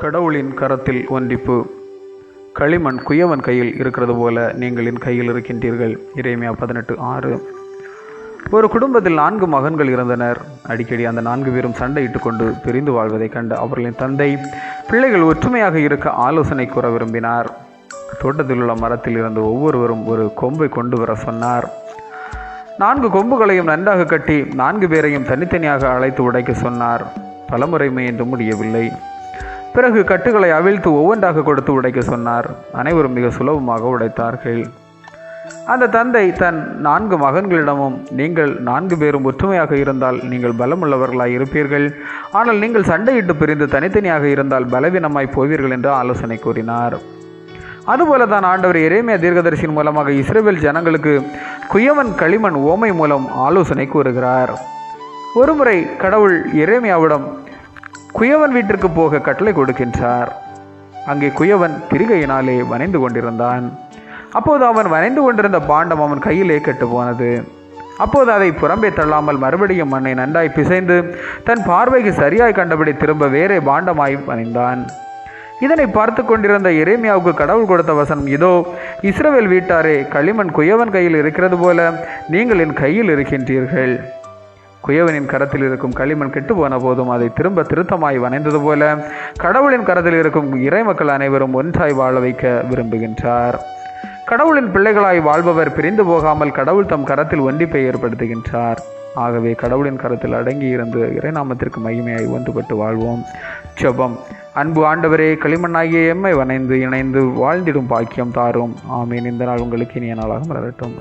கடவுளின் கரத்தில் ஒன்றிப்பு. களிமண் குயவன் கையில் இருக்கிறது போல நீங்கள் என் கையில் இருக்கின்றீர்கள். இறைமையா பதினெட்டு ஆறு. ஒரு குடும்பத்தில் நான்கு மகன்கள் இருந்தனர் அடிக்கடி அந்த நான்கு பேரும் சண்டையிட்டு கொண்டு பிரிந்து வாழ்வதைக் கண்டு அவர்களின் தந்தை பிள்ளைகள் ஒற்றுமையாக இருக்க ஆலோசனை கூற விரும்பினார். தோட்டத்தில் உள்ள மரத்தில் இருந்து ஒவ்வொருவரும் ஒரு கொம்பை கொண்டு வர சொன்னார். நான்கு கொம்புகளையும் நன்றாக கட்டி நான்கு பேரையும் தனித்தனியாக அழைத்து உடைக்க சொன்னார். பலமுறை முயன்று முடியவில்லை. பிறகு கட்டுகளை அவிழ்த்து ஒவ்வொன்றாக கொடுத்து உடைக்க சொன்னார். அனைவரும் மிக சுலபமாக உடைத்தார்கள். அந்த தந்தை தன் நான்கு மகன்களிடமும் நீங்கள் நான்கு பேரும் ஒற்றுமையாக இருந்தால் நீங்கள் பலமுள்ளவர்களாய் இருப்பீர்கள். ஆனால் நீங்கள் சண்டையிட்டு பிரிந்து தனித்தனியாக இருந்தால் பலவீனமாய் போவீர்கள் என்று ஆலோசனை கூறினார். அதுபோல தான் ஆண்டவர் இறைமைய தீர்க்கதரிசியின் மூலமாக இஸ்ரேல் ஜனங்களுக்கு குயவன் களிமண் ஓமை மூலம் ஆலோசனை கூறுகிறார். ஒருமுறை கடவுள் இறைமையாவிடம் குயவன் வீட்டிற்கு போக கட்டளை கொடுக்கின்றார். அங்கே குயவன் திருகையினாலே வனைந்து கொண்டிருந்தான். அப்போது அவன் வனைந்து கொண்டிருந்த பாண்டம் அவன் கையிலே கெட்டு போனது அப்போது அதை புறம்பே தள்ளாமல் மறுபடியும் மண்ணை நன்றாய் பிசைந்து தன் பார்வைக்கு சரியாய் கண்டபடி திரும்ப வேறே பாண்டமாய் வனைந்தான் இதனை பார்த்து கொண்டிருந்த எரேமியாவுக்கு கடவுள் கொடுத்த வசனம் இதோ இஸ்ரவேல் வீட்டாரே களிமண் குயவன் கையில் இருக்கிறது போல நீங்கள் என் கையில் இருக்கின்றீர்கள். குயவனின் கரத்தில் இருக்கும் களிமண் கெட்டு போன போதும் அதை திரும்ப திருத்தமாய் வனைந்தது போல கடவுளின் கரத்தில் இருக்கும் இறைமக்கள் அனைவரும் ஒன்றாய் வாழ வைக்க விரும்புகின்றார். கடவுளின் பிள்ளைகளாய் வாழ்பவர் பிரிந்து போகாமல் கடவுள் தம் கரத்தில் ஒன்றிப்பை ஏற்படுத்துகின்றார். ஆகவே கடவுளின் கரத்தில் அடங்கி இருந்து இறைநாமத்திற்கு மகிமையாய் ஒன்றுபட்டு வாழ்வோம். ஜெபம். அன்பு ஆண்டவரே களிமண்ணாகிய எம்மை வனைந்து இணைந்து வாழ்ந்திடும் பாக்கியம் தாரும். ஆமீன். இந்த நாள் உங்களுக்கு இனிய நாளாக மலரட்டும்.